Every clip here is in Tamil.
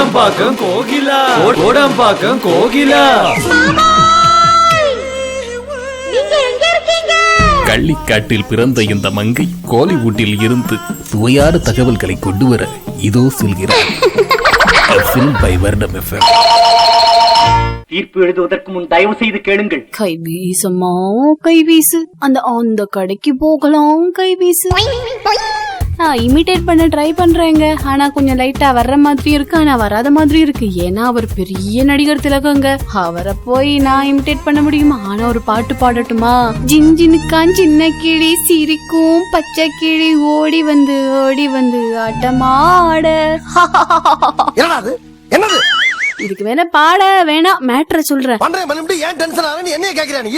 கோடம்பாக்கம் கோகிலா. கோடம்பாக்கம் கோகிலா. கள்ளிக்காட்டில் பிறந்த இந்த மங்கை கோலிவுட்டில் இருந்து சுவையான தகவல்களை கொண்டு வர இதோ செல்கிறார். பை எஃப்எம் தீர்ப்பு எழுதுவதற்கு முன் தயவு செய்து கேளுங்கள். கை வீசம்மா கை வீசு. அந்த அந்த கடைக்கு போகலாம் கை வீசு. நான் இமிடேட் பண்ண ட்ரை பண்றேங்க. ஆனா கொஞ்சம் லைட்டா வர்ற மாதிரி இருக்கு. ஆனா வராத மாதிரி இருக்கு. ஏன்னா அவர் பெரிய நடிகர் திலகங்க. அவரை போய் நான் இமிடேட் பண்ண முடியுமா? ஆனா ஒரு பாட்டு பாடட்டுமா? ஜின்ஜினுக்கான் சின்ன கிளி சிரிக்கும். பச்சை கிளி ஓடி வந்து ஓடி வந்து ஆட்டமாட. என்னது? இதுக்கு வேணா பாட வேணாம். மேட்ரை சொல்றேன். பண்றேன் ஏன் டென்ஷன் என்னைய கேக்குறியா நீ?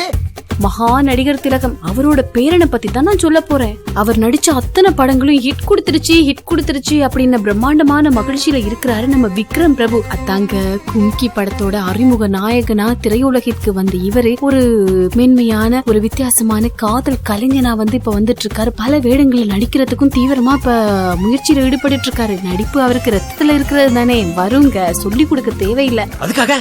மகா நடிகர் திலகம் அவரோட பேரனை பத்தி தான் நான் சொல்ல போறேன். அவர் நடிச்ச அத்தனை படங்களும் ஹிட் கொடுத்துருச்சு ஹிட் கொடுத்துருச்சு அப்படின்னு பிரம்மாண்டமான மகிழ்ச்சியில இருக்கிறாரு நம்ம விக்ரம் பிரபு. அத்தாங்க கும்கி படத்தோட அறிமுக நாயகனா திரையுலகிற்கு வந்த இவரு ஒரு மென்மையான ஒரு வித்தியாசமான காதல் கலைஞனா வந்து இப்ப வந்துட்டு இருக்காரு பல வேடங்களில் நடிக்கிறதுக்கும் தீவிரமா இப்ப முயற்சியில ஈடுபட்டு இருக்காரு நடிப்பு அவருக்கு ரத்தத்துல இருக்கிறது தானே வருங்க சொல்லி கொடுக்க தேவையில்லை. அதுக்காக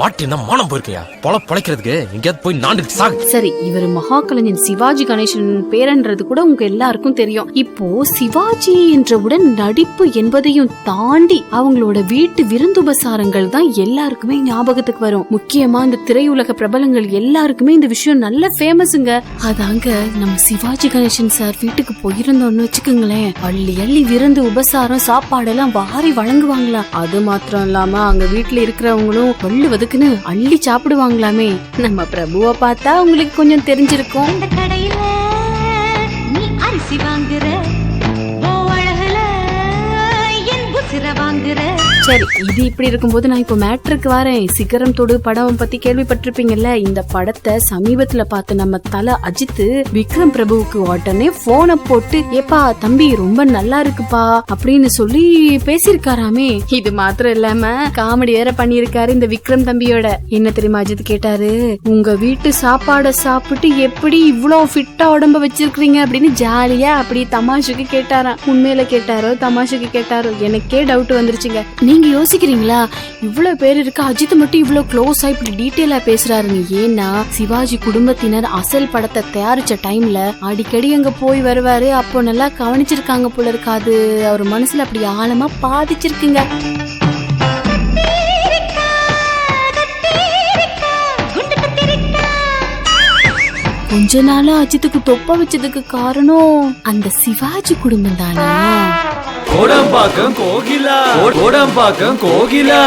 மாட்டு மாட்டினா மானம் போயிருக்கியா? பொல பொழைக்கிறதுக்கு எங்கேயாவது போய் நாண்டு சரி இவர் மகா கலைஞன் சிவாஜி கணேசன் பேரன்றது கூட உங்க எல்லாருக்கும் தெரியும். இப்போ சிவாஜி என்றவுடன் நடிப்பு என்பதையும் தாண்டி அவங்களோட வீட்டு விருந்துபசாரங்கள் தான் எல்லாருக்குமே ஞாபகத்துக்கு வரும். முக்கியமா இந்த திரையுலக பிரபலங்கள் எல்லாருக்குமே இந்த விஷயம் நல்ல ஃபேமஸுங்க அதாங்க நம்ம சிவாஜி கணேசன் சார் வீட்டுக்கு போயிருந்தோம்னு வச்சுக்கோங்களேன். அள்ளி அள்ளி விருந்து உபசாரம் சாப்பாடெல்லாம் வாரி வழங்குவாங்களாம் அது மாத்திரம் இல்லாம அங்க வீட்டுல இருக்கிறவங்களும் வள்ளுவதுக்குன்னு அள்ளி சாப்பிடுவாங்களாமே. நம்ம பிரபுவை பார்த்தா உங்களுக்கு கொஞ்சம் தெரிஞ்சிருக்கும். இந்த கடையில நீ அரிசி வாங்குற. சரி இது இப்படி இருக்கும்போது நான் இப்போ மேட்ருக்கு வரேன். சிகரம் தொடு படம் பத்தி கேள்விப்பட்டிருப்பீங்கல்ல? இந்த படத்தை சமீபத்துல பார்த்த நம்ம தல அஜித் விக்ரம் பிரபுவுக்கு உடனே போனை போட்டு ஏப்பா தம்பி ரொம்ப நல்லா இருக்குப்பா அப்படின்னு சொல்லி பேசியிருக்காராமே. இது மாத்திரம் இல்லாம காமெடி வேற பண்ணியிருக்காரு இந்த விக்ரம் தம்பியோட. என்ன தெரியுமா அஜித் கேட்டாரு? உங்க வீட்டு சாப்பாடை சாப்பிட்டு எப்படி இவ்வளவு ஃபிட்டா உடம்ப வச்சிருக்கீங்க அப்படின்னு ஜாலியா அப்படி தமாஷுக்கு கேட்டாராம். உண்மையில கேட்டாரோ தமாஷுக்கு கேட்டாரோ எனக்கே டவுட் வந்துருச்சுங்க. நீங்க நீங்க யோசிக்கிறீங்களா? இவ்வளவு பேர் இருக்கு அஜித் மட்டும் இவ்வளவு க்ளோஸா இப்படி டீட்டெயிலா பேசுறாருன்னு ஏன்னா சிவாஜி குடும்பத்தினர் அசல் படத்தை தயாரிச்ச டைம்ல அடிக்கடி அங்க போய் வருவாரு. அப்போ நல்லா கவனிச்சிருக்காங்க போல இருக்காது அவர் மனசுல அப்படி ஆழமா பாதிச்சிருக்குங்க. கொஞ்ச நாளா அஜித்துக்கு தொப்ப வச்சதுக்கு காரணம் அந்த சிவாஜி குடும்பம் தானா. கோடம்பாக்கம் கோகிலா. கோடம்பாக்கம் கோகிலா.